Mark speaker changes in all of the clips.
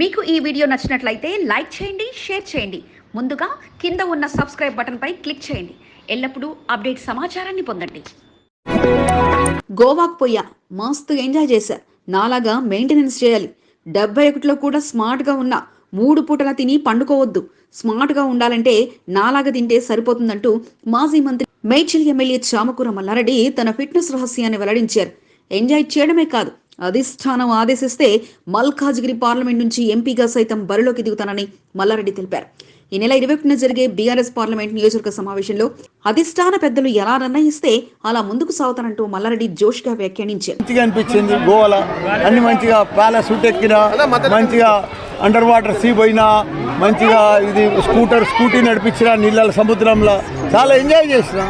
Speaker 1: మీకు ఈ వీడియో నచ్చినట్లయితే లైక్ చేయండి షేర్ చేయండి. ముందుగా కింద ఉన్న సబ్స్క్రైబ్ బటన్పై క్లిక్ చేయండి. ఎల్లప్పుడూ అప్డేట్ సమాచారాన్ని పొందండి. గోవాకు పోయా మస్తు ఎంజాయ్ చేశా. నాలాగా మెయింటెనెన్స్ చేయాలి. డెబ్బై ఒకటిలో కూడా స్మార్ట్గా ఉన్నా మూడు పూటల తిని పండుకోవద్దు. స్మార్ట్గా ఉండాలంటే నాలాగా తింటే సరిపోతుందంటూ మాజీ మంత్రి మేడ్చల్ ఎమ్మెల్యే చామకూర మల్లారెడ్డి తన ఫిట్నెస్ రహస్యాన్ని వెల్లడించారు. ఎంజాయ్ చేయడమే కాదు. అధిష్టానం ఆదేశిస్తే మల్కాజ్గిరి పార్లమెంట్ నుంచి ఎంపీగా సైతం బరిలోకి దిగుతానని మల్లారెడ్డి తెలిపారు. ఈ నెల ఇరవై ఒకటిన జరిగే బీఆర్ఎస్ పార్లమెంట్ నియోజకవర్గ సమావేశంలో అధిష్టాన పెద్దలు ఎలా నిర్ణయిస్తే అలా ముందుకు సాగుతానంటూ మల్లారెడ్డి జోష్గా వ్యాఖ్యానించారు.
Speaker 2: మంచిగా అనిపించింది గోవాలో. అన్ని మంచిగా ప్యాలెస్ ఎక్కినా మంచిగా అండర్ వాటర్ సీ పోయినా మంచిగా ఇది స్కూటర్ స్కూటీ నడిపించిన నీళ్ళ సముద్రంలో. చాలా ఎంజాయ్ చేసిన.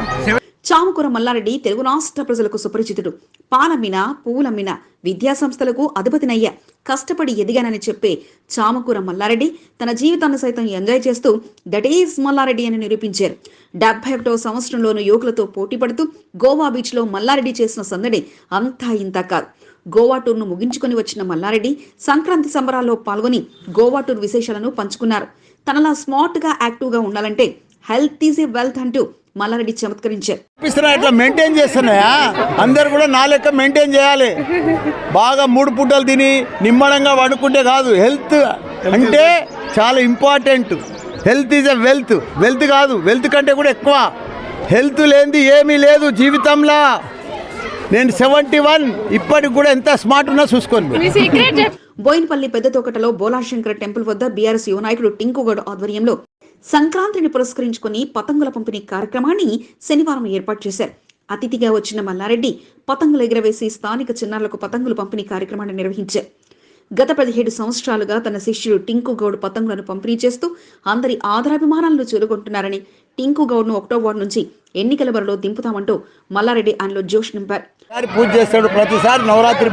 Speaker 1: చామకూర మల్లారెడ్డి తెలుగు రాష్ట్ర ప్రజలకు సుపరిచితుడు. పాలమ్మిన పూలమ్మిన విద్యా సంస్థలకు అధిపతినయ్యా కష్టపడి ఎదిగానని చెప్పే చామకూర మల్లారెడ్డి తన జీవితాన్ని సైతం ఎంజాయ్ చేస్తూ దట్ ఈస్ మల్లారెడ్డి అని నిరూపించారు. డెబ్బై ఒకటో సంవత్సరంలోనూ యువకులతో పోటీ పడుతూ గోవా బీచ్లో మల్లారెడ్డి చేసిన సందడి అంతా ఇంత కాదు. గోవా టూర్ను ముగించుకొని వచ్చిన మల్లారెడ్డి సంక్రాంతి సంబరాల్లో పాల్గొని గోవా టూర్ విశేషాలను పంచుకున్నారు. తనలా స్మార్ట్గా యాక్టివ్గా ఉండాలంటే హెల్త్ ఈజ్ ఏ వెల్త్ అంటూ మల్లారెడ్డి చమత్కరించారు.
Speaker 2: ఇట్లా మెయింటైన్ చేస్తున్నాయా? అందరు కూడా నా లెక్క మెయింటైన్ చేయాలి. బాగా మూడు పూటలు తిని నిమ్మడంగా వండుకుంటే కాదు హెల్త్ అంటే చాలా important health is a wealth. Wealth కాదు వెల్త్ కంటే కూడా ఎక్కువ. హెల్త్ లేనిది ఏమీ లేదు జీవితంలో. నేను సెవెంటీ వన్ ఇప్పటికి కూడా ఎంత స్మార్ట్ ఉన్నా చూసుకోండి.
Speaker 1: బోయినపల్లి పెద్ద తోకటలో బోలాశంకర టెంపుల్ వద్ద బీఆర్ఎస్ యువ నాయకుడు టింకుగౌడ్ ఆధ్వర్యంలో సంక్రాంతిని పురస్కరించుకుని పతంగుల పంపిణీ కార్యక్రమాన్ని శనివారం ఏర్పాటు చేశారు. అతిథిగా వచ్చిన మల్లారెడ్డి పతంగులు ఎగురవేసి స్థానిక చిన్నారులకు పతంగులు పంపిణీ కార్యక్రమాన్ని నిర్వహించారు. గత పదిహేడు సంవత్సరాలుగా తన శిష్యుడు టింకు గౌడ్ పతంగులను పంపిణీ చేస్తూ అందరి ఆదరాభిమానాలను చేరుకుంటున్నారని టింకు గౌడ్ను ఒకటో వార్డు నుంచి ఎన్నికల బరిలో దింపుతామంటూ మల్లారెడ్డి ఆయనలో జోష్ నింపారు.
Speaker 2: ఈసారి పూజ చేస్తాడు ప్రతిసారి నవరాత్రి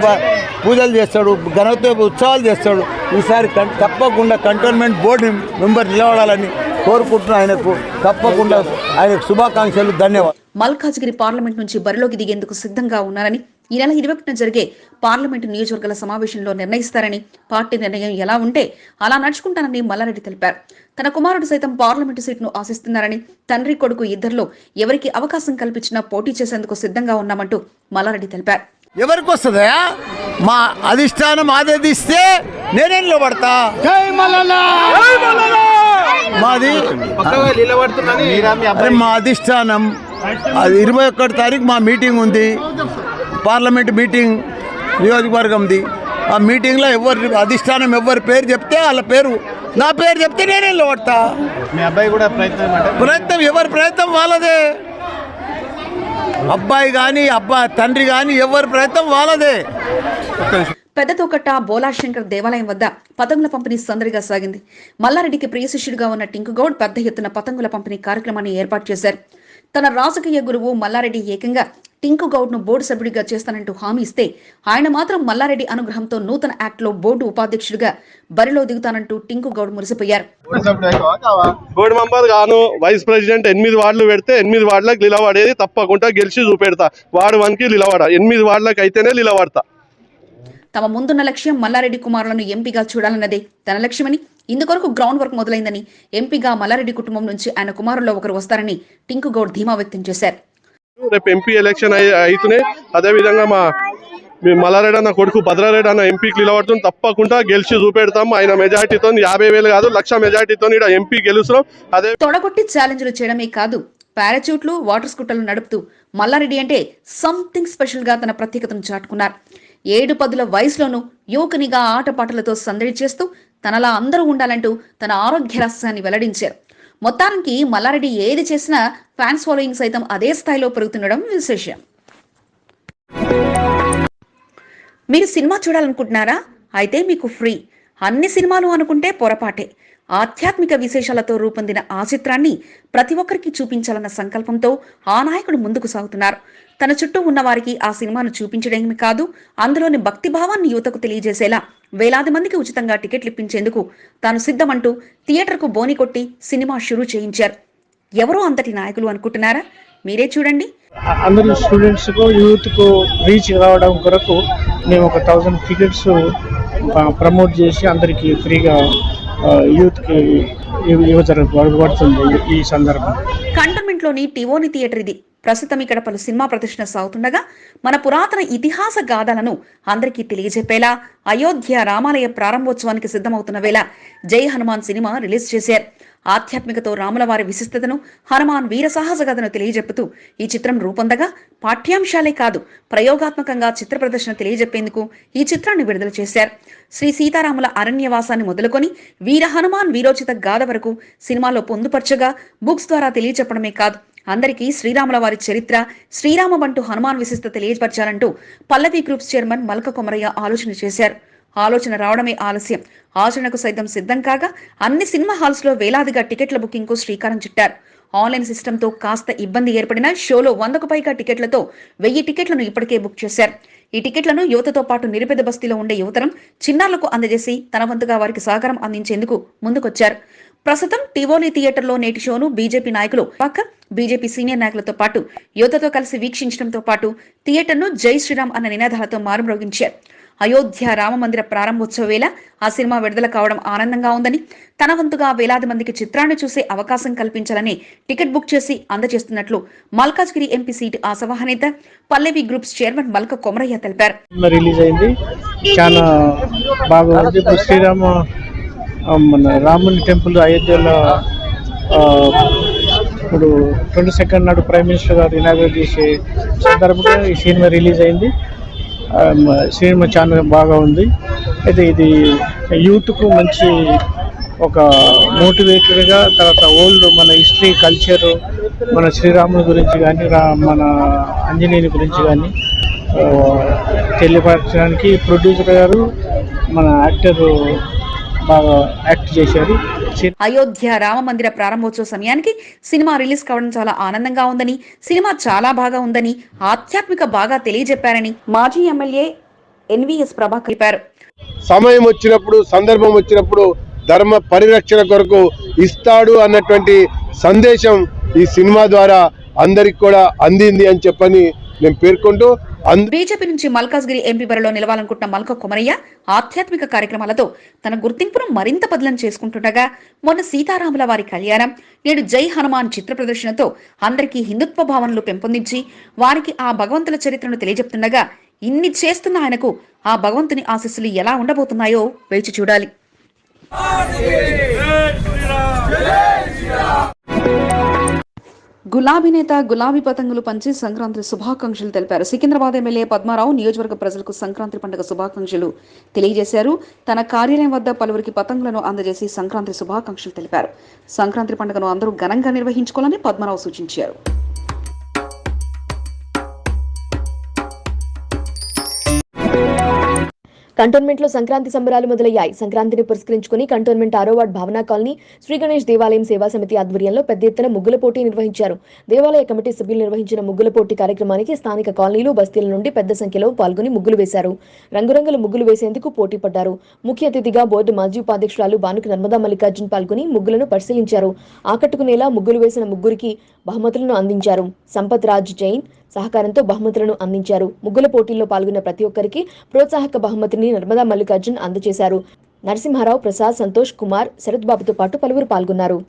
Speaker 2: పూజలు చేస్తాడు గణపతి ఉత్సవాలు చేస్తాడు. ఈసారి తప్పకుండా కంటోన్మెంట్ బోర్డు మెంబర్ నిలబడాలని కోరుకుంటున్నా ఆయనకు. తప్పకుండా ఆయనకు శుభాకాంక్షలు ధన్యవాదాలు.
Speaker 1: మల్కాజ్గిరి పార్లమెంట్ నుంచి బరిలోకి దిగేందుకు సిద్ధంగా ఉన్నారని ఈ నెల ఇరవై ఒకటిన జరిగే పార్లమెంటు నియోజకవర్గాల సమావేశంలో నిర్ణయిస్తారని పార్టీ నిర్ణయం ఎలా ఉంటే అలా నడుచుకుంటానని మల్లారెడ్డి తెలిపారు. తన కుమారుడు సైతం పార్లమెంటు సీటును ఆశిస్తున్నారని తండ్రి కొడుకు ఇద్దరిలో ఎవరికి అవకాశం కల్పించినా పోటీ చేసేందుకు సిద్ధంగా ఉన్నామంటూ మల్లారెడ్డి తెలిపారు.
Speaker 2: ఎవరికి వస్తుందా మా అధిష్టానం ఆదేశిస్తే నేనే నిలబడతా. మాది అరే మా అధిష్టానం అది ఇరవై ఒక్కటి తారీఖు మా మీటింగ్ ఉంది. పార్లమెంట్ మీటింగ్ నియోజకవర్గంది. ఆ మీటింగ్లో ఎవరి అధిష్టానం ఎవరి పేరు చెప్తే వాళ్ళ పేరు నా పేరు చెప్తే నేనే నిలబడతా.
Speaker 3: మీ అబ్బాయి కూడా ప్రయత్నం అంటే
Speaker 2: ప్రయత్నం ఎవరి ప్రయత్నం వాళ్ళదే. అబ్బాయి కానీ అబ్బా తండ్రి కానీ ఎవరి ప్రయత్నం వాళ్ళదే.
Speaker 1: పెద్ద తోకట్ట బోలాశంకర్ దేవాలయం వద్ద పతంగుల పంపిణీ సందడిగా సాగింది. మల్లారెడ్డికి ప్రియ శిష్యుడిగా ఉన్న టింకుగౌడ్ పెద్ద ఎత్తున పతంగుల పంపిణీ కార్యక్రమాన్ని ఏర్పాటు చేశారు. తన రాజకీయ గురువు మల్లారెడ్డి ఏకంగా టింకు గౌడ్ను బోర్డు సభ్యుడిగా చేస్తానంటూ హామీ ఇస్తే ఆయన మాత్రం మల్లారెడ్డి అనుగ్రహంతో నూతన యాక్ట్లో బోర్డు ఉపాధ్యక్షుడిగా బరిలో దిగుతానంటూ టింకు గౌడ్ మురిసిపోయారు.
Speaker 4: బోర్డు మెంబర్ గాను వైస్ ప్రెసిడెంట్ ఎనిమిది వార్డులు పెడితే ఎనిమిది వార్డులకు నిలబడేది తప్పకుండా గెలిచి చూపెడతా. వార్డు వన్కి నిలబడ ఎనిమిది వార్డులకు అయితేనే నిలబడతా
Speaker 1: తమ ముందున్న లక్ష్యం మల్లారెడ్డి కుమారులను ఎంపీగా చూడాలన్నదే. తన లక్ష్యమని ఇందుకొరకు గ్రౌండ్ వర్క్ మొదలైందని ఎంపీగా మల్లారెడ్డి కుటుంబం నుంచి ఆయన కుమారుల్లో ఒకరు వస్తారని టింకు గౌడ్ ధీమా వ్యక్తం చేశారు.
Speaker 4: రేపు ఎంపీ ఎలక్షన్ అవుతున్నాయి అదేవిధంగా మా మీ మల్లారెడ్డి అన్న కొడుకు భద్రారెడ్డి అన్న ఎంపీకి నిలబడుతుంది. తప్పకుండా గెలిచి చూపెడతాం. ఆయన మెజార్టీతో యాభై వేలు కాదు లక్ష మెజార్టీతో ఇక్కడ ఎంపీ గెలుస్తున్నాం. అదే
Speaker 1: తొడగొట్టి ఛాలెంజ్లు చేయడమే కాదు పారాచూట్లు వాటర్ స్కూటర్లు నడుపుతూ మల్లారెడ్డి అంటే సంథింగ్ స్పెషల్గా తన ప్రత్యేకతను చాటుకున్నారు. ఏడు పదుల వయసులోనూ యువకునిగా ఆటపాటలతో సందడి చేస్తూ తనలా అందరూ ఉండాలంటూ తన ఆరోగ్య రహస్యాన్ని వెల్లడించారు. మొత్తానికి మల్లారెడ్డి ఏది చేసినా ఫ్యాన్స్ ఫాలోయింగ్ సైతం అదే స్థాయిలో పెరుగుతుండడం విశేషం. మీరు సినిమా చూడాలనుకుంటున్నారా? అయితే మీకు ఫ్రీ. అన్ని సినిమాలు అనుకుంటే పొరపాటే. ఆధ్యాత్మిక విశేషాలతో రూపొందిన ఆ చిత్రాన్ని ప్రతి ఒక్కరికి చూపించాలన్న సంకల్పంతో ఆ నాయకుడు ముందుకు సాగుతున్నారు. తన చుట్టూ ఉన్న వారికి ఆ సినిమాను చూపించడమే కాదు అందులోని భక్తి భావాన్ని యువతకు తెలియజేసేలా వేలాది మందికి ఉచితంగా టికెట్లు ఇప్పించేందుకు తాను సిద్ధమంటూ థియేటర్కు బోని కొట్టి సినిమా షురూ చేయించారు. ఎవరో అంతటి నాయకులు అనుకుంటున్నారా? మీరే చూడండి.
Speaker 3: అందరూ స్టూడెంట్స్కు యూత్కు రీచ్ కావడం కొరకు మేము ఒక థౌజండ్ టికెట్స్ ప్రమోట్ చేసి అందరికీ ఫ్రీగా యూత్కి ఇవ్- ఇవ్వబడుతుంది ఈ సందర్భం
Speaker 1: కంటోన్మెంట్లోని టివోని థియేటర్ ఇది. ప్రస్తుతం ఇక్కడ పలు సినిమా ప్రదర్శన సాగుతుండగా మన పురాతన ఇతిహాస గాథలను అందరికీ తెలియజెప్పేలా అయోధ్య రామాలయ ప్రారంభోత్సవానికి సిద్ధమవుతున్న వేళ జై హనుమాన్ సినిమా రిలీజ్ చేశారు. ఆధ్యాత్మికతో రాముల వారి విశిష్టతను హనుమాన్ వీర సాహస కథను తెలియజెప్పుతూ ఈ చిత్రం రూపొందగా పాఠ్యాంశాలే కాదు ప్రయోగాత్మకంగా చిత్ర ప్రదర్శన తెలియజెప్పేందుకు ఈ చిత్రాన్ని విడుదల చేశారు. శ్రీ సీతారాముల అరణ్యవాసాన్ని మొదలుకొని వీర హనుమాన్ వీరోచిత గాథ వరకు సినిమాలో పొందుపరచగా బుక్స్ ద్వారా తెలియజెప్పడమే కాదు అందరికీ శ్రీరాముల వారి చరిత్ర శ్రీరామ అంటూ హనుమాన్ విశిష్ట తెలియపరచాలంటూ పల్లవి గ్రూప్స్ చైర్మన్ మల్క కొమరయ్య ఆలోచన చేశారు. ఆలోచన రావడమే ఆలస్యం. ఆచరణకు సైతం సిద్ధం కాగా అన్ని సినిమా హాల్స్లో వేలాదిగా టికెట్ల బుకింగ్కు శ్రీకారం చుట్టారు. ఆన్లైన్ సిస్టంతో కాస్త ఇబ్బంది ఏర్పడిన షోలో వందకు పైగా టికెట్లతో వెయ్యి టికెట్లను ఇప్పటికే బుక్ చేశారు. ఈ టికెట్లను యువతతో పాటు నిరుపేద బస్తీలో ఉండే యువతరం చిన్నారులకు అందజేసి తన వంతుగా వారికి సహకారం అందించేందుకు ముందుకొచ్చారు. ప్రస్తుతం టివోలి థియేటర్లో నేటి షోను బీజేపీ నాయకులు పక్క బీజేపీ సీనియర్ నాయకులతో పాటు యువతతో కలిసి వీక్షించడంతో పాటు థియేటర్ను జై శ్రీరామ్ అన్న నినాదాలతో మారుమ్రోగించారు. అయోధ్య రామ మందిర ప్రారంభోత్సవ వేళ ఆ సినిమా విడుదల కావడం ఆనందంగా ఉందని తన వంతుగా వేలాది మందికి చిత్రాన్ని చూసే అవకాశం కల్పించాలని టికెట్ బుక్ చేసి అందజేస్తున్నట్లు మల్కాజ్గిరి ఎంపీ సీట్ ఆసవాహ నేత పల్లవి గ్రూప్స్ చైర్మన్ మల్క కొమరయ్య తెలిపారు.
Speaker 3: రిలీజ్ అయింది. చాలా బాగుంది. శ్రీరామ మన రాముని టెంపుల్ అయోధ్యలో ఇప్పుడు ట్వంటీ సెకండ్ నాడు ప్రైమ్ మినిస్టర్ గారు ఇనాగ్రేట్ చేసే సందర్భంగా ఈ సినిమా రిలీజ్ అయింది. సినిమా చాలా బాగా ఉంది. అయితే ఇది యూత్కు మంచి ఒక మోటివేటెడ్గా తర్వాత ఓల్డ్ మన హిస్టరీ కల్చరు మన శ్రీరాముని గురించి కానీ రా మన ఆంజనేయుని గురించి కానీ తెలియపరచడానికి ప్రొడ్యూసర్ గారు మన యాక్టర్ బాగా యాక్ట్ చేశారు. సి-
Speaker 1: అయోధ్య రామ మందిర ప్రారంభోత్సవ సమయానికి సినిమా రిలీజ్ కావడం చాలా ఆనందంగా ఉందని సినిమా చాలా బాగా ఉందని ఆధ్యాత్మిక బాగా తెలియజెప్పారని మాజీ ఎమ్మెల్యే ఎన్వీఎస్ ప్రభాకర్ తెలిపారు.
Speaker 5: సమయం వచ్చినప్పుడు సందర్భం వచ్చినప్పుడు ధర్మ పరిరక్షణ కొరకు ఇస్తాడు అన్నటువంటి సందేశం ఈ సినిమా ద్వారా అందరికి కూడా అందింది అని చెప్పని నేను పేర్కొంటూ
Speaker 1: బీజేపీ నుంచి మల్కాజ్గిరి ఎంపీ బరిలో నిలవాలనుకుంటున్న మల్క కొమరయ్య ఆధ్యాత్మిక కార్యక్రమాలతో తన గుర్తింపును మరింత బదిలం చేసుకుంటుండగా మొన్న సీతారాముల వారి కళ్యాణం నేడు జై హనుమాన్ చిత్ర ప్రదర్శనతో అందరికీ హిందుత్వ భావనలు పెంపొందించి వారికి ఆ భగవంతుల చరిత్రను తెలియజెప్తుండగా ఇన్ని చేస్తున్న ఆయనకు ఆ భగవంతుని ఆశీస్సులు ఎలా ఉండబోతున్నాయో వేచి చూడాలి. గులాబీ నేత గులాబీ పతంగులు పంచి సంక్రాంతి శుభాకాంక్షలు తెలిపారు. సికింద్రాబాద్ ఎమ్మెల్యే పద్మారావు నియోజకవర్గ ప్రజలకు సంక్రాంతి పండుగ శుభాకాంక్షలు తెలియజేశారు. తన కార్యాలయం వద్ద పలువురికి పతంగులను అందజేసి సంక్రాంతి శుభాకాంక్షలు తెలిపారు. సంక్రాంతి పండుగను అందరూ ఘనంగా నిర్వహించుకోవాలని పద్మారావు సూచించారు.
Speaker 6: కంటోన్మెంట్లో సంక్రాంతి సంబరాలు మొదలయ్యాయి. సంక్రాంతిని పురస్కరించుకుని కంటోన్మెంట్ ఆరో వార్డ్ భావనా కాలనీ శ్రీ గణేష్ దేవాలయం సేవా సమితి ఆధ్వర్యంలో పెద్ద ఎత్తున ముగ్గుల పోటీ నిర్వహించారు. దేవాలయ కమిటీ సభ్యులు నిర్వహించిన ముగ్గుల పోటీ కార్యక్రమానికి స్థానిక కాలనీలు బస్తీల నుండి పెద్ద సంఖ్యలో పాల్గొని ముగ్గులు వేశారు. రంగురంగుల ముగ్గులు వేసేందుకు పోటీ పడ్డారు. ముఖ్య అతిథిగా బోర్డు మాజీ ఉపాధ్యక్షురాలు భానుకు నర్మదా మల్లికార్జున్ పాల్గొని ముగ్గులను పరిశీలించారు. ఆకట్టుకునేలా ముగ్గులు వేసిన ముగ్గురికి బహుమతులను అందించారు. సంపత్ రాజ్ జైన్ సహకారంతో బహుమతులను అందించారు. ముగ్గుల పోటీల్లో పాల్గొన్న ప్రతి ఒక్కరికి ప్రోత్సాహక బహుమతిని నర్మదా మల్లికార్జున్ అందజేశారు. నరసింహారావు ప్రసాద్ సంతోష్ కుమార్ శరత్ బాబుతో పాటు పలువురు పాల్గొన్నారు.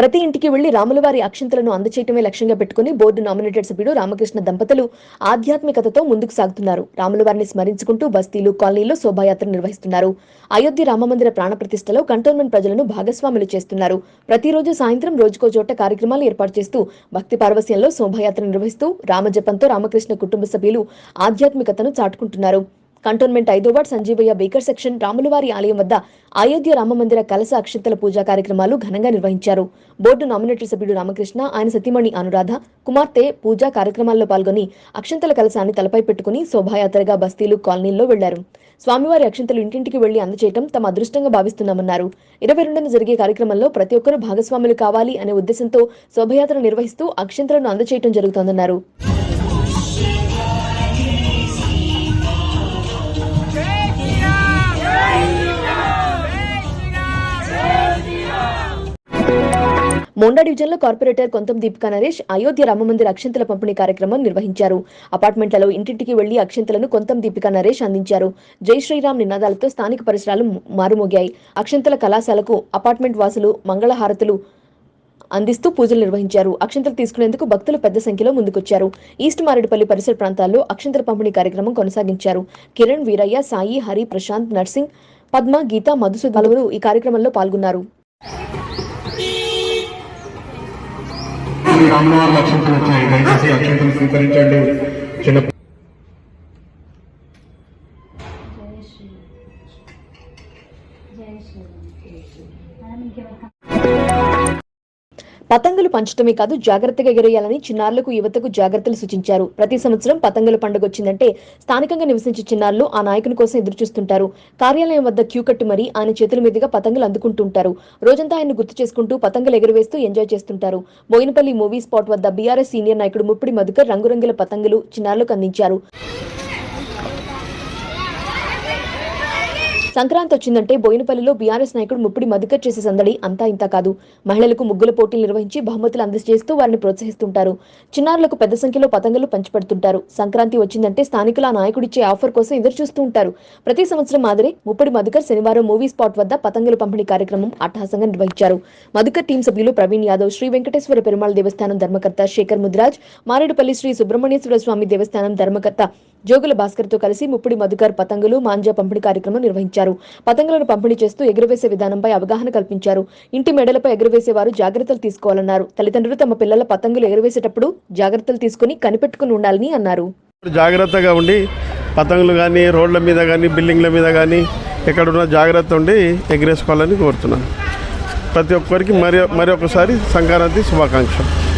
Speaker 6: ప్రతి ఇంటికి వెళ్ళి రాములవారి అక్షింతలను అందచేయటమే లక్ష్యంగా పెట్టుకుని బోర్డు నామినేటెడ్ సభ్యుడు రామకృష్ణ దంపతులు ఆధ్యాత్మికతతో ముందుకు సాగుతున్నారు. రాములవారిని స్మరించుకుంటూ బస్తీలు కాలనీలో శోభాయాత్ర నిర్వహిస్తున్నారు. అయోధ్య రామమందిర ప్రాణ ప్రతిష్టలో కంటోన్మెంట్ ప్రజలను భాగస్వాములు చేస్తున్నారు. ప్రతిరోజు సాయంత్రం రోజుకో చోట కార్యక్రమాలు ఏర్పాటు చేస్తూ భక్తి పార్వశ్యంలో శోభాయాత్ర నిర్వహిస్తూ రామజపంతో రామకృష్ణ కుటుంబ సభ్యులు ఆధ్యాత్మికతను చాటుకుంటున్నారు. కంటోన్మెంట్ ఐదో వార్డ్ సంజీవయ్య బేకర్ సెక్షన్ రాములవారి ఆలయం వద్ద అయోధ్య రామమందిర కలస అక్షంతల పూజా కార్యక్రమాలు ఘనంగా నిర్వహించారు. బోర్డు నామినేటరీ సభ్యుడు రామకృష్ణ ఆయన సతీమణి అనురాధ కుమార్తె పూజా కార్యక్రమాల్లో పాల్గొని అక్షంతల కలశాన్ని తలపై పెట్టుకుని శోభాయాత్రగా బస్తీలు కాలనీల్లో వెళ్ళారు. స్వామివారి అక్షంతలు ఇంటింటికి వెళ్ళి అందచేయటం తమ అదృష్టంగా భావిస్తున్నామన్నారు. ఇరవై రెండున జరిగే కార్యక్రమంలో ప్రతి ఒక్కరూ భాగస్వాములు కావాలి అనే ఉద్దేశంతో శోభయాత్ర నిర్వహిస్తూ అక్షంతలను అందచేయటం జరుగుతోందన్నారు. మోండా డివిజన్లో కార్పొరేటర్ కొంతం దీపికా నరేష్ అయోధ్య రామమందిర్ అక్షంతల పంపిణీ కార్యక్రమం నిర్వహించారు. అపార్ట్మెంట్లలో ఇంటింటికి వెళ్ళి అక్షంతలను కొంతం దీపికా నరేష్ అందించారు. జై శ్రీరామ్ నినాదాలతో స్థానిక పరిసరాలు మారుమోగాయి. అక్షంతల కళాశాలకు అపార్ట్మెంట్ వాసులు మంగళహారతులు అందిస్తూ పూజలు నిర్వహించారు. అక్షంతలు తీసుకునేందుకు భక్తులు పెద్ద సంఖ్యలో ముందుకొచ్చారు. ఈస్ట్ మారేడుపల్లి పరిసర ప్రాంతాల్లో అక్షంతల పంపిణీ కార్యక్రమం కొనసాగించారు. కిరణ్ వీరయ్య సాయి హరి ప్రశాంత్ నర్సింగ్ పద్మ గీత మధుసూద్ పలువురు ఈ కార్యక్రమంలో పాల్గొన్నారు.
Speaker 7: రామవారి అక్షంతలు వచ్చాయి దయచేసి అక్షంతలు స్వీకరించండి చిన్న
Speaker 6: పతంగులు పంచడమే కాదు జాగ్రత్తగా ఎగరేయాలని చిన్నారులకు యువతకు జాగ్రత్తలు సూచించారు. ప్రతి సంవత్సరం పతంగుల పండుగ వచ్చిందంటే స్థానికంగా నివసించే చిన్నారులు ఆ నాయకుని కోసం ఎదురుచూస్తుంటారు. కార్యాలయం వద్ద క్యూ కట్టి మరీ ఆయన చేతుల మీదుగా పతంగులు అందుకుంటుంటారు. రోజంతా ఆయన గుర్తు చేసుకుంటూ పతంగులు ఎగురవేస్తూ ఎంజాయ్ చేస్తుంటారు. బోయినపల్లి మూవీ స్పాట్ వద్ద బీఆర్ఎస్ సీనియర్ నాయకుడు ముప్పిడి మధుకర్ రంగురంగుల పతంగులు చిన్నారులకు అందించారు. సంక్రాంతి వచ్చిందంటే బోయినపల్లిలో బీఆర్ఎస్ నాయకుడు ముప్పిడి మధుకర్ చేసే సందడి అంతా ఇంత కాదు. మహిళలకు ముగ్గుల పోటీలు నిర్వహించి బహుమతులు అందజేస్తూ వారిని ప్రోత్సహిస్తుంటారు. చిన్నారులకు పెద్ద సంఖ్యలో పతంగులు పంచిపెడుతుంటారు. సంక్రాంతి వచ్చిందంటే స్థానికుల ఆ నాయకుడిచ్చే ఆఫర్ కోసం ఎదురు చూస్తూ ఉంటారు. ప్రతి సంవత్సరం మాదిరి ముప్పిడి మధుకర్ శనివారం మూవీ స్పాట్ వద్ద పతంగుల పంపిణీ కార్యక్రమం అట్టహాసంగా నిర్వహించారు. మధుకర్ టీం సభ్యులు ప్రవీణ్ యాదవ్ శ్రీ వెంకటేశ్వర పెరుమాళ్ దేవస్థానం ధర్మకర్త శేఖర్ ముద్రాజ్ మారేడుపల్లి శ్రీ సుబ్రహ్మణ్యేశ్వర స్వామి దేవస్థానం ధర్మకర్త జోగుల భాస్కర్తో కలిసి ముప్పిడి మధుకర్ పతంగులు మాంజా పంపిణీ కార్యక్రమం నిర్వహించారు. పతంగులను పంపిణీ చేస్తూ ఎగురవేసే విధానంపై అవగాహన కల్పించారు. ఇంటి మెడలపై ఎగురవేసే వారు జాగ్రత్తలు తీసుకోవాలన్నారు. తల్లిదండ్రులు తమ పిల్లల పతంగులు ఎగురవేసేటప్పుడు జాగ్రత్తలు తీసుకుని కనిపెట్టుకుని ఉండాలని అన్నారు.
Speaker 8: జాగ్రత్తగా ఉండి పతంగులు కానీ రోడ్ల మీద కానీ బిల్డింగ్ల మీద కానీ ఎక్కడున్న జాగ్రత్త ఉండి ఎగిరేసుకోవాలని కోరుతున్నాను. ప్రతి ఒక్కరికి మరి మరి ఒకసారి సంక్రాంతి శుభాకాంక్షలు.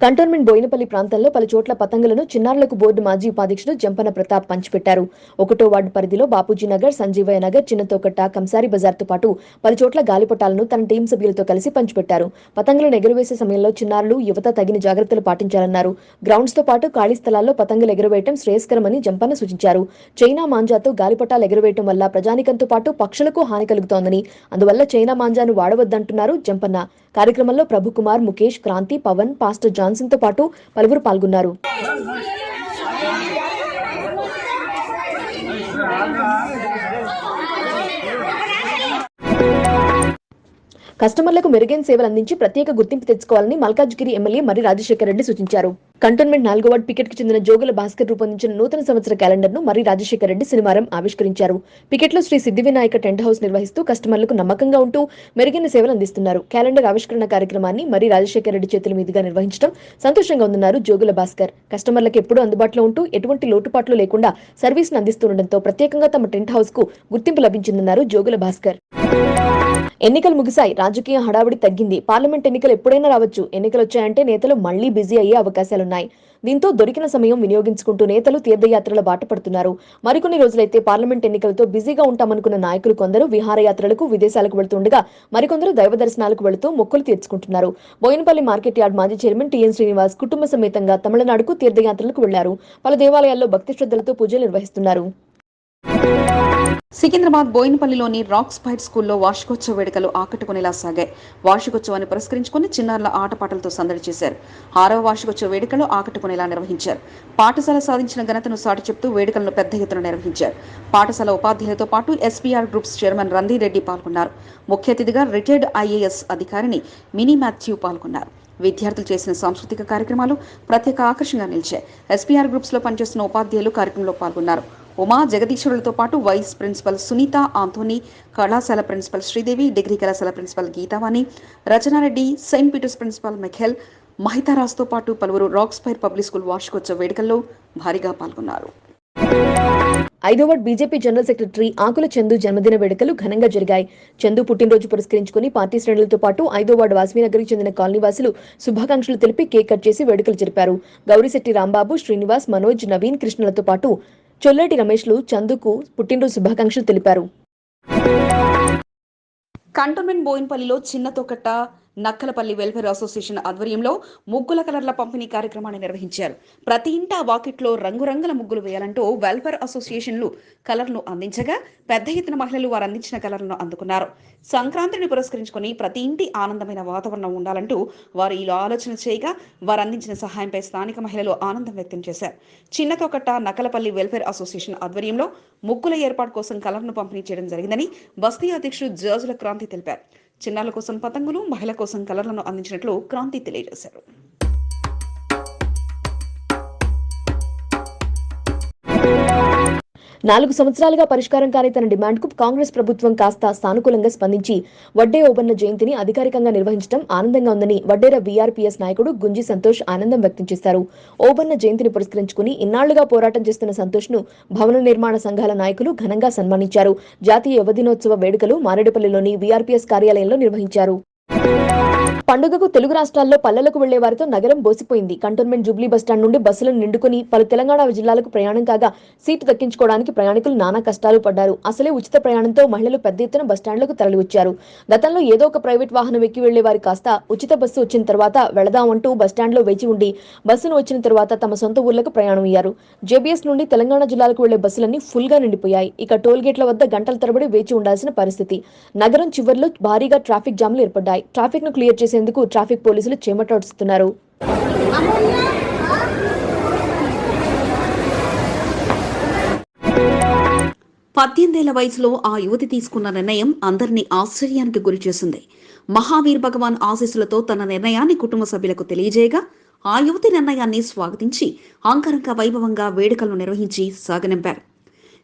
Speaker 6: కంటోన్మెంట్ బోయినపల్లి ప్రాంతంలో పలు చోట్ల పతంగులను చిన్నారులకు బోర్డు మాజీ ఉపాధ్యక్షుడు జంపన ప్రతాప్ పంచిపెట్టారు. ఒకటో వార్డు పరిధిలో బాపూజీ నగర్ సంజీవయ్య నగర్ చిన్నతోకట్ట కంసారి బజార్తో పాటు పలు చోట్ల గాలిపటాలను తన టీం సభ్యులతో కలిసి పంచిపెట్టారు. పతంగులను ఎగురవేసే సమయంలో చిన్నారులు యువత తగిన జాగ్రత్తలు పాటించాలన్నారు. గ్రౌండ్స్తో పాటు ఖాళీ స్థలాల్లో పతంగులు ఎగురవేయడం శ్రేయస్కరమని జంపన సూచించారు. చైనా మాంజాతో గాలిపటాలు ఎగురవేయడం వల్ల ప్రజానికంతో పాటు పక్షులకు హాని కలుగుతోందని అందువల్ల చైనా మాంజాను వాడవద్దంటున్నారు జంపన్న కార్యక్రమంలో ప్రభుకుమార్ ముఖేష్ క్రాంతి పవన్ పాస్టర్ జాన్ తో పాటు పలువురు పాల్గొన్నారు. కస్టమర్లకు మెరుగైన సేవలు అందించి ప్రత్యేక గుర్తింపు తెచ్చుకోవాలని మల్కాజ్గిరి ఎమ్మెల్యే మర్రి రాజశేఖర రెడ్డి సూచించారు. కంటోన్మెంట్ నాలుగో వార్డ్ పికెట్కి చెందిన జోగుల భాస్కర్ రూపొందించిన నూతన సంవత్సర క్యాలెండర్ను మర్రి రాజశేఖర రెడ్డి శనివారం ఆవిష్కరించారు. పికెట్లో శ్రీ సిద్ధి వినాయక టెంట్ హౌస్ నిర్వహిస్తూ కస్టమర్లకు నమ్మకంగా ఉంటూ మెరుగైన సేవలు అందిస్తున్నారు. క్యాలెండర్ ఆవిష్కరణ కార్యక్రమాన్ని మరి రాజశేఖర రెడ్డి చేతుల మీదుగా నిర్వహించడం సంతోషంగా ఉందన్నారు జోగుల భాస్కర్. కస్టమర్లకు ఎప్పుడూ అందుబాటులో ఉంటూ ఎటువంటి లోటుపాట్లు లేకుండా సర్వీస్ అందిస్తుండటంతో ప్రత్యేకంగా తమ టెంట్ హౌస్కు గుర్తింపు లభించిందన్నారు జోగుల భాస్కర్. ఎన్నికలు ముగిశాయి. రాజకీయ హడావిడి తగ్గింది. పార్లమెంట్ ఎన్నికలు ఎప్పుడైనా రావచ్చు. ఎన్నికలు వచ్చాయంటే నేతలు మళ్ళీ బిజీ అయ్యే అవకాశాలున్నాయి. దీంతో దొరికిన సమయం వినియోగించుకుంటూ నేతలు తీర్థయాత్రల బాట పడుతున్నారు. మరికొన్ని రోజులైతే పార్లమెంట్ ఎన్నికలతో బిజీగా ఉంటామనుకున్న నాయకులు కొందరు విహారయాత్రలకు విదేశాలకు వెళుతుండగా మరికొందరు దైవ దర్శనాలకు వెళుతూ మొక్కులు తీర్చుకుంటున్నారు. బోయినపల్లి మార్కెట్ యార్డ్ మాజీ చైర్మన్ టీఎన్ శ్రీనివాస్ కుటుంబ సమేతంగా తమిళనాడుకు తీర్థయాత్రలకు వెళ్ళారు. పలు దేవాలయాల్లో భక్తి శ్రద్ధలతో పూజలు నిర్వహిస్తున్నారు.
Speaker 1: సికింద్రాబాద్ బోయినపల్లిలోని రాక్ స్పైట్ స్కూల్లో వార్షికోత్సవ వేడుకలు ఆకట్టుకునేలా సాగాయి. వార్షికోత్సవాన్ని పురస్కరించుకుని చిన్నారుల ఆటపాటలతో సందడి చేశారు. ఆరవ వార్షికోత్సవ వేడుకలు ఆకట్టుకునేలా నిర్వహించారు. పాఠశాల సాధించిన ఘనతను సాటి చెప్తూ వేడుకలను పెద్ద ఎత్తున నిర్వహించారు. పాఠశాల ఉపాధ్యాయులతో పాటు ఎస్పీఆర్ గ్రూప్స్ చైర్మన్ రందిరెడ్డి పాల్గొన్నారు. ముఖ్య అతిథిగా రిటైర్డ్ ఐఏఎస్ అధికారిని మినీ మాథ్యూ పాల్గొన్నారు. విద్యార్థులు చేసిన సాంస్కృతిక కార్యక్రమాలు ప్రత్యేక ఆకర్షణగా నిలిచాయి. ఎస్పీఆర్ గ్రూప్స్లో పనిచేస్తున్న ఉపాధ్యాయులు కార్యక్రమంలో పాల్గొన్నారు. ఉమా జగదీశ్వరులతో పాటు వైస్ ప్రిన్సిపల్ సునీత ఆంథోనీ కళాశాల ప్రిన్సిపల్ శ్రీదేవి డిగ్రీ కళాశాల principal Geethavani Rachanareddy saint Peter's principal Michael మహితారాజ్తో పాటు పలువురు రాక్స్పైర్ పబ్లిక్ స్కూల్ వార్షికోత్సవ వేడుకల్లో భారీగా పాల్గొన్నారు.
Speaker 6: ఐదో ward BJP general secretary Akula Chandu జన్మదిన వేడుకలు ఘనంగా జరిగాయి. చందు పుట్టినరోజు పురస్కరించుకుని పార్టీ శ్రేణులతో పాటు ఐదో వార్డు వాస్మీనగర్కి చెందిన కాలనీవాసులు శుభాకాంక్షలు తెలిపి కేక్ కట్ చేసి వేడుకలు జరిపారు. గౌరీశెట్టి రాంబాబు శ్రీనివాస్ మనోజ్ నవీన్ కృష్ణలతో పాటు చొల్లటి రమేష్లు చందుకు పుట్టినరోజు శుభాకాంక్షలు తెలిపారు.
Speaker 1: కంటోన్మెంట్ బోయిన్పల్లిలో చిన్న తొకట్ట నక్కలపల్లి వెల్ఫేర్ అసోసియేషన్ ఆధ్వర్యంలో ముగ్గుల కలర్ల పంపిణీ కార్యక్రమాన్ని నిర్వహించారు. ప్రతి ఇంటా వాకిట్లో రంగురంగుల ముగ్గులు వేయాలంటూ వెల్ఫేర్ అసోసియేషన్లు కలర్ను అందించగా పెద్ద ఎత్తున మహిళలు వారు అందించిన కలర్లను అందుకున్నారు. సంక్రాంతిని పురస్కరించుకొని ప్రతి ఇంటి ఆనందమైన వాతావరణం ఉండాలంటూ వారు ఇలా ఆలోచన చేయగా వారు అందించిన సహాయంపై స్థానిక మహిళలు ఆనందం వ్యక్తం చేశారు. చిన్నతోకట్ట నకలపల్లి వెల్ఫేర్ అసోసియేషన్ ఆధ్వర్యంలో ముగ్గుల ఏర్పాటు కోసం కలర్ను పంపిణీ చేయడం జరిగిందని బస్తీ అధ్యక్షుడు జర్జుల క్రాంతి తెలిపారు. చిన్నారుల కోసం పతంగులు మహిళల కోసం కలర్లను అందించినట్లు క్రాంతి తెలియజేశారు.
Speaker 6: నాలుగు సంవత్సరాలుగా పరిష్కారం కాని తన డిమాండ్కు కాంగ్రెస్ ప్రభుత్వం కాస్త సానుకూలంగా స్పందించి వడ్డే ఓబన్న జయంతిని అధికారికంగా నిర్వహించడం ఆనందంగా ఉందని వడ్డేర బీఆర్పీఎస్ నాయకుడు గుంజి సంతోష్ ఆనందం వ్యక్తం చేశారు. ఓబన్న జయంతిని పురస్కరించుకుని ఇన్నాళ్ళుగా పోరాటం చేస్తున్న సంతోష్ను భవన నిర్మాణ సంఘాల నాయకులు ఘనంగా సన్మానించారు. జాతీయ యువ దినోత్సవ వేడుకలు మారేడుపల్లిలోని వీఆర్పీఎస్ కార్యాలయంలో నిర్వహించారు. పండుగకు తెలుగు రాష్ట్రాల్లో పల్లెలకు వెళ్ళే వారితో నగరం బోసిపోయింది. కంటోన్మెంట్ జూబ్లీ బస్టాండ్ నుండి బస్సులను నిండుకుని పలు తెలంగాణ జిల్లాలకు ప్రయాణం కాగా సీటు దక్కించుకోవడానికి ప్రయాణికులు నానా కష్టాలు పడ్డారు. అసలే ఉచిత ప్రయాణంతో మహిళలు పెద్ద ఎత్తున బస్టాండ్లకు తరలివచ్చారు. గతంలో ఏదో ఒక ప్రైవేట్ వాహనం ఎక్కి వెళ్ళే వారి కాస్త ఉచిత బస్సు వచ్చిన తర్వాత వెళదామంటూ బస్టాండ్లో వేచి ఉండి బస్సును వచ్చిన తర్వాత తమ సొంత ఊర్లకు ప్రయాణం అయ్యారు. జేబీఎస్ నుండి తెలంగాణ జిల్లాలకు వెళ్ళే బస్సులన్నీ ఫుల్గా నిండిపోయాయి. ఇక టోల్ గేట్ల వద్ద గంటల తరబడి వేచి ఉండాల్సిన పరిస్థితి. నగరం చివర్లో భారీగా ట్రాఫిక్ జామ్లు ఏర్పడ్డాయి. ట్రాఫిక్ను క్లియర్ చేసేందుకు ట్రాఫిక్ పోలీసులు చేమటోడుస్తున్నారు
Speaker 1: పద్దెనిమిదేళ్ళ వయసులో ఆ యువతి తీసుకున్న నిర్ణయం అందరినీ ఆశ్చర్యానికి గురిచేసింది. మహావీర్ భగవాన్ ఆశీస్సులతో తన నిర్ణయాన్ని కుటుంబ సభ్యులకు తెలియజేయగా ఆ యువతి నిర్ణయాన్ని స్వాగతించి అంకరంగ వైభవంగా వేడుకలను నిర్వహించి సాగనింపారు.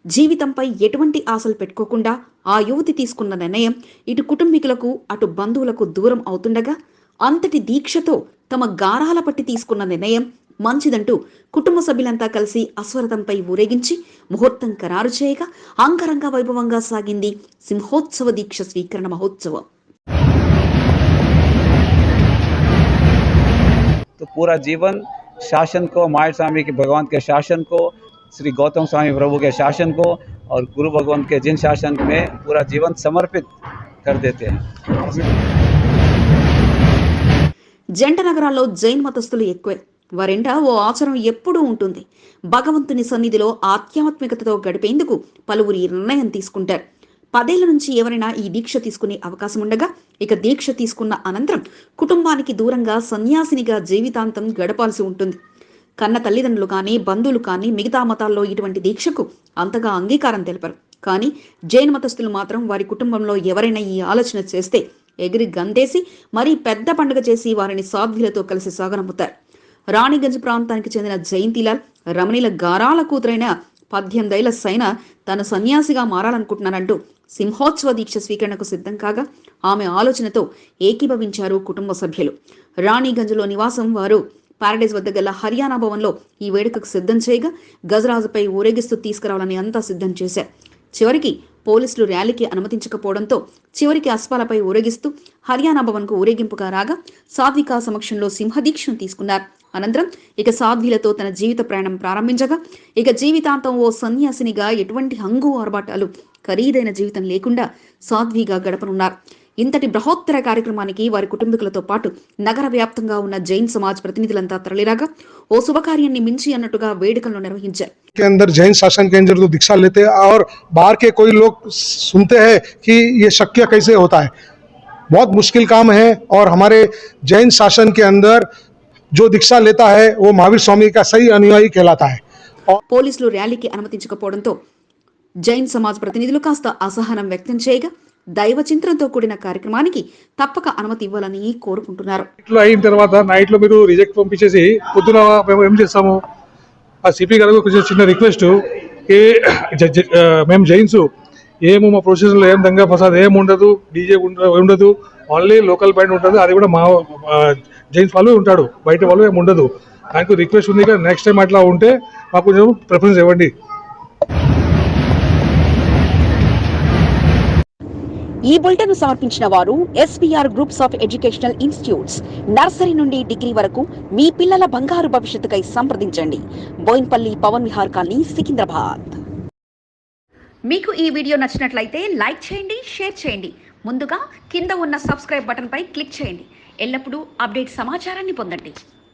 Speaker 1: జీవితంపై ఎటువంటి ఆశలు పెట్టుకోకుండా ఆ యువతి తీసుకున్న నిర్ణయం ఇటు కుటుంబీకులకు అటు బంధువులకు దూరం అవుతుండగా అంతటి దీక్షతో తమ గారాల పట్టి తీసుకున్న నిర్ణయం మంచిదంటూ కుటుంబ సభ్యులంతా కలిసి అశ్వరథంపై ఊరేగించి ముహూర్తం ఖరారు చేయగా అంగరంగ వైభవంగా సాగింది సింహోత్సవ దీక్ష స్వీకరణ మహోత్సవం
Speaker 9: तो पूरा जीवन शासन को मायर स्वामी के भगवान के शासन को श्री गौतम स्वामी प्रभु के शासन को और गुरु भगवान के जिन शासन में पूरा जीवन समर्पित कर देते हैं
Speaker 1: జంట నగరాల్లో జైన్ మతస్థులు ఎక్కువే వారింట ఓ ఆచారం ఎప్పుడూ ఉంటుంది భగవంతుని సన్నిధిలో ఆధ్యాత్మికతతో గడిపేందుకు పలువురు ఈ నిర్ణయం తీసుకుంటారు పదేళ్ల నుంచి ఎవరైనా ఈ దీక్ష తీసుకునే అవకాశం ఉండగా ఇక దీక్ష తీసుకున్న అనంతరం కుటుంబానికి దూరంగా సన్యాసినిగా జీవితాంతం గడపాల్సి ఉంటుంది కన్న తల్లిదండ్రులు కానీ బంధువులు కానీ మిగతా మతాల్లో ఇటువంటి దీక్షకు అంతగా అంగీకారం తెలిపారు. కానీ జైన్ మతస్థులు మాత్రం వారి కుటుంబంలో ఎవరైనా ఈ ఆలోచన చేస్తే ఎగిరి గంతేసి మరీ పెద్ద పండుగ చేసి వారిని సాధ్యులతో కలిసి సాగనమ్ముతారు. రాణిగంజ్ ప్రాంతానికి చెందిన జయంతిలాల్ రమణీల గారాల కూతురైన పద్దెనిమిదేళ్ళ సైన తన సన్యాసిగా మారాలనుకుంటున్నారంటూ సింహోత్సవ దీక్ష స్వీకరణకు సిద్ధం కాగా ఆమె ఆలోచనతో ఏకీభవించారు కుటుంబ సభ్యులు. రాణిగంజ్లో నివాసం వారు ప్యారడైజ్ వద్ద గల హర్యానా భవన్లో ఈ వేడుకకు సిద్ధం చేయగా గజరాజుపై ఊరేగిస్తూ తీసుకురావాలని అంతా సిద్ధం చేశారు. చివరికి పోలీసులు ర్యాలీకి అనుమతించకపోవడంతో చివరికి అశ్వాలపై ఊరేగిస్తూ హర్యానా భవన్కు ఊరేగింపుగా రాగా సాధ్విక సమక్షంలో సింహదీక్షను తీసుకున్నారు. అనంతరం ఇక సాధ్వీలతో తన జీవిత ప్రయాణం ప్రారంభించగా ఇక జీవితాంతం ఓ సన్యాసినిగా ఎటువంటి హంగు ఆర్భాటాలు ఖరీదైన జీవితం లేకుండా సాధ్విగా గడపనున్నారు. ఇంతటి బృహత్తర కార్యక్రమానికి వారి కుటుంబీకులతో పాటు నగర వ్యాప్తంగా ఉన్న జైన్ సమాజ్ ప్రతినిధులంతా తరలిరాగా ఓ శుభకార్యాన్ని మించి అన్నట్టుగా వేడుకలను నిర్వహించారు
Speaker 10: के अंदर जैन शासन के अंदर तो दीक्षा लेते हैं और बाहर के कोई लोग सुनते हैं कि ये शक्य कैसे होता है बहुत मुश्किल काम है और हमारे जैन शासन के अंदर जो दीक्षा लेता है वो महावीर स्वामी का सही अनुयायी कहलाता है
Speaker 1: పోలీసులు ర్యాలీకి అనుమతించకపోవడంతో జైన్ సమాజ్ ప్రతినిధులు కాస్త అసహనం వ్యక్తం చేయగా దైవ చింతనతో కూడిన కార్యక్రమానికి తప్పక అనుమతి ఇవ్వాలని కోరుకుంటున్నారు.
Speaker 10: ఇట్లా అయిన తర్వాత నైట్లో మీరు రిజెక్ట్ పంపించేసి పొద్దున మేము ఏం చేస్తాము? ఆ సిపి గారు కొంచెం చిన్న రిక్వెస్ట్ ఏ మేము జైన్స్ ఏమో మా ప్రొసెషన్లో ఏం దంగా ఫసాద్ ఏం ఉండదు డీజే ఉండదు ఓన్లీ లోకల్ బ్యాండ్ ఉంటుంది అది కూడా మా జైన్స్ వాళ్ళు ఉంటాడు బయట వాళ్ళు ఏమి ఉండదు. నాకు రిక్వెస్ట్ ఉంది కదా నెక్స్ట్ టైం అట్లా ఉంటే మాకు కొంచెం ప్రిఫరెన్స్ ఇవ్వండి.
Speaker 1: ఈ బులెటిన్ సమర్పించిన వారు SPR groups of educational institutes nursery నుండి డిగ్రీ వరకు మీ పిల్లల బంగారు భవిష్యత్తుకై సంప్రదించండి. బోయిన్పల్లి పవన్ విహార్ కాలనీ సికింద్రాబాద్. మీకు ఈ వీడియో నచ్చినట్లయితే లైక్ చేయండి షేర్ చేయండి. ముందుగా కింద ఉన్న సబ్స్క్రైబ్ బటన్పై క్లిక్ చేయండి. ఎల్లప్పుడూ అప్డేట్ సమాచారాన్ని పొందండి.